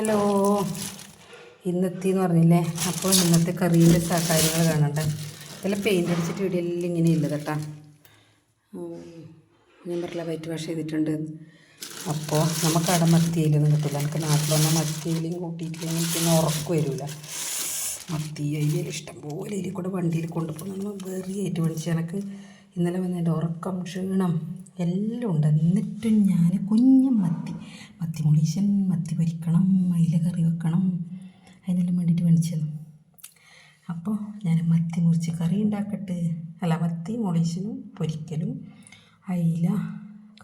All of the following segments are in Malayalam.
ഹലോ. ഇന്നെത്തി എന്ന് പറഞ്ഞില്ലേ? അപ്പോൾ ഇന്നത്തെ കറീന്റെ കാര്യങ്ങൾ കാണണ്ട? ഇതിൽ പെയിന്റ് അടിച്ചിട്ട് ഇവിടെ എല്ലാം ഇങ്ങനെ ഇല്ല കേട്ടാ. ഞാൻ പറഞ്ഞില്ല വൈറ്റ് വാഷ് ചെയ്തിട്ടുണ്ട്. അപ്പോൾ നമുക്ക് അവിടെ മത്തിയിലൊന്നും കിട്ടില്ല എനിക്ക് വന്നാൽ മത്തിയിലും കൂട്ടിയിട്ടില്ലെങ്കിൽ പിന്നെ ഉറക്കം വരില്ല മത്തി അയ്യൽ ഇഷ്ടംപോലെ ഇതിൽ കൂടെ വണ്ടിയിൽ കൊണ്ടുപോകുന്ന വെറിയായിട്ട് വിളിച്ച് എനിക്ക് ഇന്നലെ വന്നതിന്റെ ഉറക്കം ക്ഷീണം എല്ലാം ഉണ്ട്. എന്നിട്ടും ഞാൻ കുഞ്ഞൻ മത്തി മത്തി മുളീശൻ മത്തി പൊരിക്കണം അയില കറി വെക്കണം. അതിനെല്ലാം വേണ്ടിയിട്ട് മേടിച്ചത് അപ്പോൾ ഞാൻ മത്തി മുറിച്ച് കറി ഉണ്ടാക്കട്ടെ. അല്ല മത്തി മുളീശനും പൊരിക്കലും അയില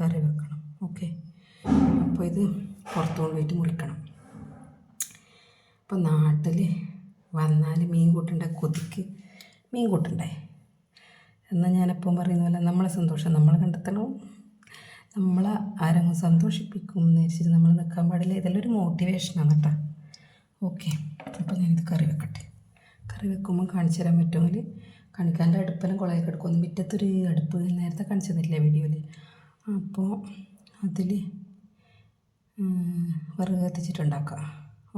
കറി വെക്കണം. ഓക്കെ? അപ്പോൾ ഇത് പുറത്തു കൊണ്ടുപോയിട്ട് മുറിക്കണം. അപ്പോൾ നാട്ടിൽ വന്നാൽ മീൻ കൂട്ടണ്ട കൊതിക്ക് മീൻ കൂട്ടണ്ടേ? എന്നാൽ ഞാനെപ്പം പറയുന്ന പോലെ നമ്മളെ സന്തോഷം നമ്മൾ കണ്ടെത്തണം. നമ്മളെ ആരെങ്കിലും സന്തോഷിപ്പിക്കും എന്ന് വെച്ചിട്ട് നമ്മൾ നിൽക്കാൻ പാടില്ല. ഇതെല്ലാം ഒരു മോട്ടിവേഷനാണ് കേട്ടോ. ഓക്കെ അപ്പോൾ ഞാനിത് കറി വെക്കട്ടെ. കറി വെക്കുമ്പോൾ കാണിച്ചു തരാൻ പറ്റുമെങ്കിൽ കണിക്കാന്റെ അടുപ്പെല്ലാം കുളമായി കിടക്കും. മുറ്റത്തൊരു അടുപ്പ് നേരത്തെ കാണിച്ചു തന്നില്ലേ വീഡിയോയിൽ അപ്പോൾ അതിൽ വിറക് കത്തിച്ചിട്ടുണ്ടാക്കാം.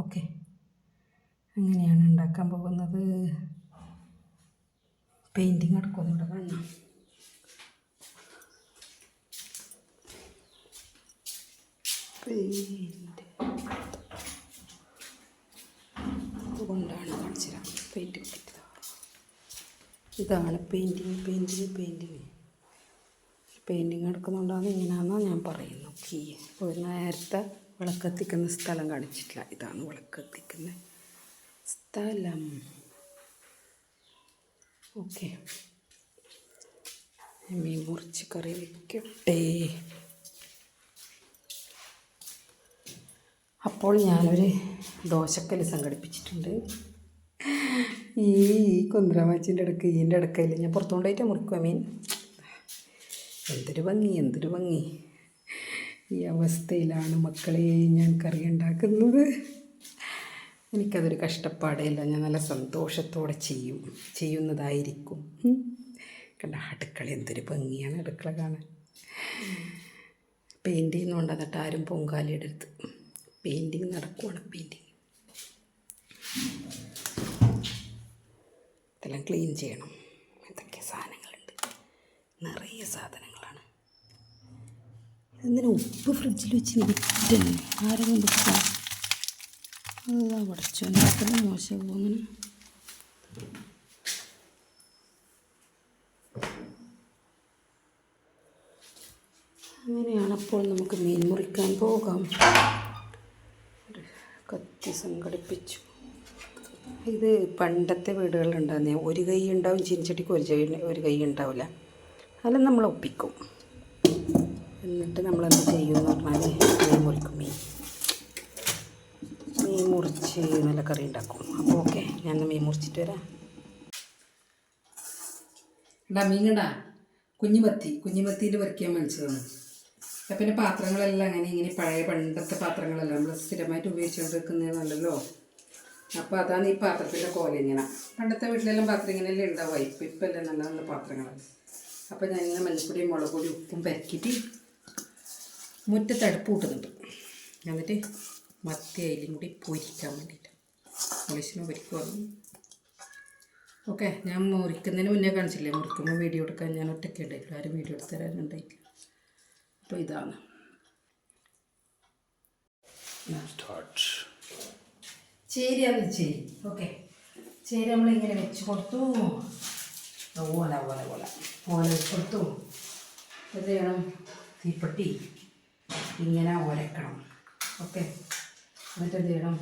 ഓക്കെ അങ്ങനെയാണ് ഉണ്ടാക്കാൻ പോകുന്നത്? പെയിന്റിങ് അടക്കം കൂടെ പെയിന്റ് അതുകൊണ്ടാണ് കാണിച്ചു പെയിന്റ് ഇതാണ് പെയിന്റിങ് പെയിന്റിങ് പെയിന്റിങ് പെയിന്റിങ് എടുക്കുന്നുണ്ടാണ് ഇങ്ങനെയാണെന്നാണ് ഞാൻ പറയുന്നു കീ ഒരു നേരത്തെ വിളക്കത്തിക്കുന്ന സ്ഥലം കാണിച്ചിട്ടില്ല. ഇതാണ് വിളക്കത്തിക്കുന്ന സ്ഥലം. ഓക്കെ. മീൻ മുറിച്ച് കറി വെക്കട്ടെ. അപ്പോൾ ഞാനൊരു ദോശക്കല്ല് സംഘടിപ്പിച്ചിട്ടുണ്ട്. ഈ കുന്തരാമാച്ചിന്റെ ഇടയ്ക്ക് ഈന്റെ ഇടക്കയില്ല ഞാൻ പുറത്തുകൊണ്ടായിട്ട് മുറിക്കുക മീൻ. എന്തൊരു ഭംഗി എന്തൊരു ഭംഗി. ഈ അവസ്ഥയിലാണ് മക്കളെ ഞാൻ കറി ഉണ്ടാക്കുന്നത്. എനിക്കതൊരു കഷ്ടപ്പാടില്ല ഞാൻ നല്ല സന്തോഷത്തോടെ ചെയ്യും. ചെയ്യുന്നതായിരിക്കും. കണ്ട അടുക്കള എന്തൊരു ഭംഗിയാണ് അടുക്കള കാണാൻ. പെയിന്റ് ചെയ്യുന്നുണ്ട് എന്നിട്ട് ആരും പൊങ്കാലിടരുത് പെയിന്റിങ് നടക്കുവാണ് പെയിന്റിങ് ഇതെല്ലാം ക്ലീൻ ചെയ്യണം. എന്തൊക്കെ സാധനങ്ങളുണ്ട്? നിറയെ സാധനങ്ങളാണ്. എന്തിനാ ഉപ്പ് ഫ്രിഡ്ജിൽ വെച്ച് വിറ്റല്ലേ ആരെങ്കിലും വിൽക്കാം അതാ പഠിച്ചു അത്ര മോശം അങ്ങനെ അങ്ങനെയാണ് അപ്പോൾ നമുക്ക് മീൻ മുറിക്കാൻ പോകാം. കത്തി സംഘടിപ്പിച്ചു. ഇത് പണ്ടത്തെ വീടുകളിലുണ്ടാകുന്ന ഒരു കൈ ഉണ്ടാവും ചീനിച്ചട്ടിക്ക് ഒരു ചെവി ഒരു കൈ ഉണ്ടാവില്ല. അതെല്ലാം നമ്മൾ ഒപ്പിക്കും. എന്നിട്ട് നമ്മളെന്ത് ചെയ്യുമെന്ന് പറഞ്ഞാൽ മീൻ മുറിക്കും. മീൻ. മീൻ മുറിച്ച് നല്ല കറി ഉണ്ടാക്കും. അപ്പോൾ ഓക്കെ ഞാൻ മീൻ മുറിച്ചിട്ട് വരാം. ഇടാ മീനിടാ. കുഞ്ഞുമത്തി കുഞ്ഞുമത്തിയിൽ വരയ്ക്കാൻ മേടിച്ചതാണ് അപ്പം പിന്നെ പാത്രങ്ങളെല്ലാം അങ്ങനെ ഇങ്ങനെ പഴയ പണ്ടത്തെ പാത്രങ്ങളെല്ലാം നമ്മൾ സ്ഥിരമായിട്ട് ഉപയോഗിച്ചുകൊണ്ടിരിക്കുന്നതല്ലോ അപ്പോൾ അതാണ് ഈ പാത്രത്തിന്റെ കോല ഇങ്ങനെ. പണ്ടത്തെ വീട്ടിലെല്ലാം പാത്രം ഇങ്ങനെയല്ലേ ഉണ്ടാവുക? ഇപ്പം ഇപ്പം എല്ലാം നല്ല നല്ല പാത്രങ്ങളാണ് അപ്പോൾ ഞാനിങ്ങനെ മല്ലിപ്പൊടിയും മുളക് പൊടി ഉപ്പും പരക്കിയിട്ട് മുറ്റത്തടുപ്പ് കൂട്ടുന്നുണ്ട്. എന്നിട്ട് മത്തി അതിലും കൂടി പൊരിക്കാൻ വേണ്ടിയിട്ട്. പോലീസിന് പൊരിക്കുവാണ് ഓക്കെ ഞാൻ മുറിക്കുന്നതിന് മുന്നേ കാണിച്ചില്ലേ? മുറിക്കുമ്പോൾ വീഡിയോ എടുക്കാൻ ഞാൻ ഒറ്റയ്ക്ക് ഉണ്ടായിട്ടില്ല. ആരും വീഡിയോ എടുത്ത് തരാനുണ്ടായിട്ടില്ല അപ്പോൾ ഇതാണ്. ചേരിയാണ് ചേരി ഓക്കെ. ചേരി നമ്മളിങ്ങനെ വെച്ച് കൊടുത്തു. ഓല ഓല ഓല ഓല വെച്ച് കൊടുത്തു. എന്ത് ചെയ്യണം? തീപ്പെട്ടി ഇങ്ങനെ ഒരക്കണം. ഓക്കെ. എന്നിട്ട് എന്ത് ചെയ്യണം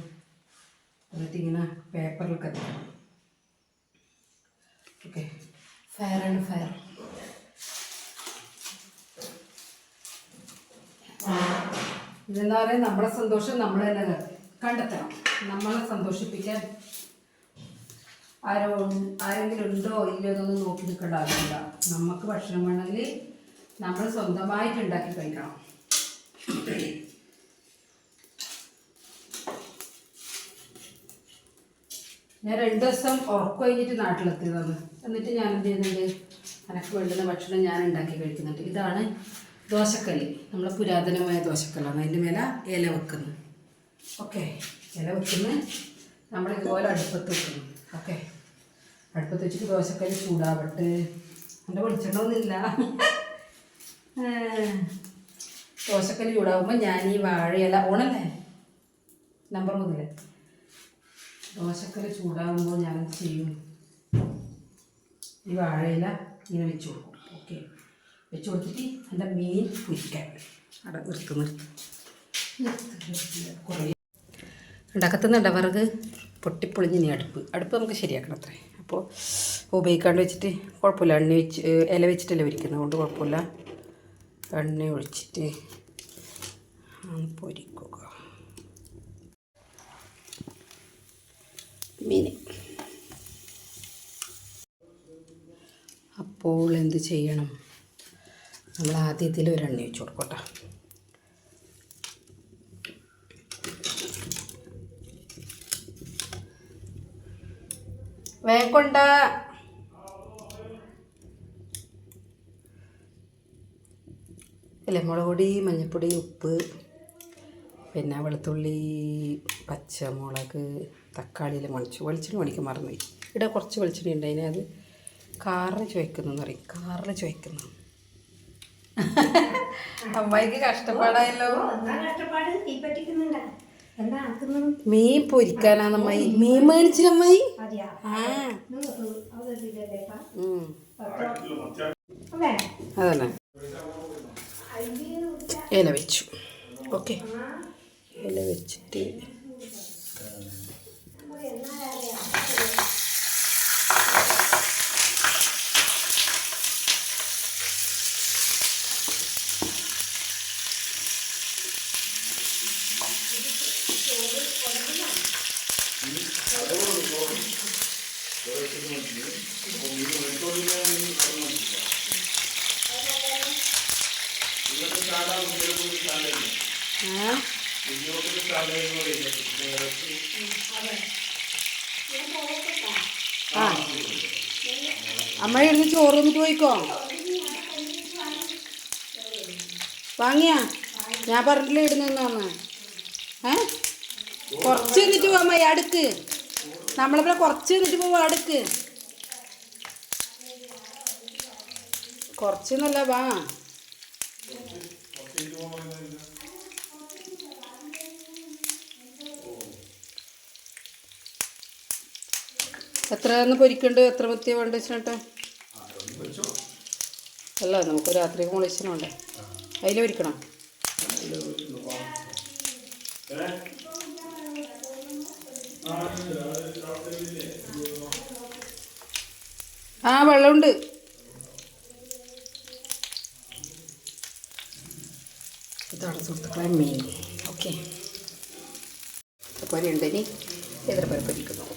എന്നിട്ട് ഇങ്ങനെ പേപ്പറിൽ കത്തിക്കണം ഓക്കെ ഫയർ ആൻഡ് ഫയർ ഇതെന്താ പറയുക നമ്മുടെ സന്തോഷം നമ്മൾ തന്നെ കണ്ടെത്തണം. നമ്മളെ സന്തോഷിപ്പിക്കാൻ ആരോ ആരെങ്കിലും ഉണ്ടോ ഇല്ലയോ എന്നൊന്നും നോക്കി നിൽക്കേണ്ട ആവശ്യമില്ല. നമുക്ക് ഭക്ഷണം വേണമെങ്കിൽ നമ്മൾ സ്വന്തമായിട്ട് ഉണ്ടാക്കി കഴിക്കണം. ഞാൻ രണ്ട് ദിവസം ഉറക്കം കഴിഞ്ഞിട്ട് നാട്ടിലെത്തിയതാണ് എന്നിട്ട് ഞാൻ എന്ത് ചെയ്യുന്നുണ്ട്? എനക്ക് വേണ്ടുന്ന ഭക്ഷണം ഞാൻ ഉണ്ടാക്കി കഴിക്കുന്നുണ്ട്. ഇതാണ് ദോശക്കല്ല്. നമ്മളെ പുരാതനമായ ദോശക്കല്ലാണ്. അതിന്റെ മേലെ ഇല വെക്കുന്നു. ഓക്കെ. ഇല വെക്കുന്നു. നമ്മളിതുപോലെ അടുപ്പത്ത് വെക്കുന്നു. ഓക്കെ. അടുപ്പത്ത് വെച്ചിട്ട് ദോശക്കല്ല് ചൂടാവട്ടെ. എന്റെ വെളിച്ചെണ്ണമൊന്നുമില്ല ദോശക്കല്ല് ചൂടാവുമ്പോൾ ഞാൻ ഈ വാഴയില ഓണല്ലേ? നമ്പർ മുതലേ. ദോശക്കല്ല് ചൂടാകുമ്പോൾ ഞാൻ ചെയ്യും. ഈ വാഴയില ഇങ്ങനെ വെച്ച് കൊടുക്കും. ഓക്കെ വെച്ച് കൊടുത്തിട്ട് എന്റെ മീൻ പൊരിക്കാൻ. അവിടെ നിർത്ത് നിർത്ത്. കുറേ ഉണ്ടാക്കത്തുന്നുണ്ട് വിറക് അടുപ്പ്. അടുപ്പ് നമുക്ക് ശരിയാക്കണം അത്രേ. അപ്പോൾ ഉപയോഗിക്കാണ്ട് വെച്ചിട്ട് കുഴപ്പമില്ല. എണ്ണ വെച്ച് ഇല വെച്ചിട്ടല്ലേ ഒരിക്കുന്നത് അതുകൊണ്ട് കുഴപ്പമില്ല. എണ്ണ ഒഴിച്ചിട്ട് പൊരിക്കുക. മീൻ അപ്പോൾ എന്ത് ചെയ്യണം? നമ്മൾ ആദ്യത്തിൽ ഒരു എണ്ണ വെച്ച് കൊടുക്കട്ടെ. വേക്കൊണ്ട ഇല്ലേ മുളക് പൊടി മഞ്ഞൾപ്പൊടി ഉപ്പ്. പിന്നെ വെളുത്തുള്ളി പച്ചമുളക് തക്കാളിയിൽ മണിച്ചു വെളിച്ചെണ്ണ മണിക്ക് മറന്നുപോയി. ഇവിടെ കുറച്ച് വെളിച്ചെണ്ണ ഉണ്ട് അതിനെ അത് കാറിൽ ചുവയ്ക്കുന്നു എന്ന് പറയും. കാറിൽ ചോദിക്കുന്നു അമ്മായിക്ക് കഷ്ടപ്പാടായല്ലോ. മീൻ പൊരിക്കാനാണ് അമ്മായി. മീൻ മേടിച്ചില്ല അതല്ലേ ഇല വെച്ചു. ഓക്കെ. ആ ചോറ് തന്നിട്ട് പോയിക്കോ? വാങ്ങിയാ? ഞാൻ പറഞ്ഞില്ല ഇടുന്നെന്ന് ഏ? കുറച്ച് നിന്നിട്ട് അമ്മ അടുക്ക്. നമ്മളിവിടെ കുറച്ച് നിന്നിട്ട് പോവാ അടുക്ക്. കുറച്ചെന്നല്ല വാ. എത്ര ഒന്ന് പൊരിക്കണ്ട് എത്ര മത്തിയ വേണ്ട വെച്ചിട്ട് അല്ല നമുക്ക് രാത്രി മുളിച്ചനുണ്ടേ അതിൽ പൊരിക്കണം. ആ വെള്ളമുണ്ട്. ഇതാണ് സുഹൃത്തുക്കളെ മീൻ. ഓക്കെ. പൊരി ഉണ്ടെങ്കിൽ എതിർ പൊരിക്കുന്നു ഓക്കെ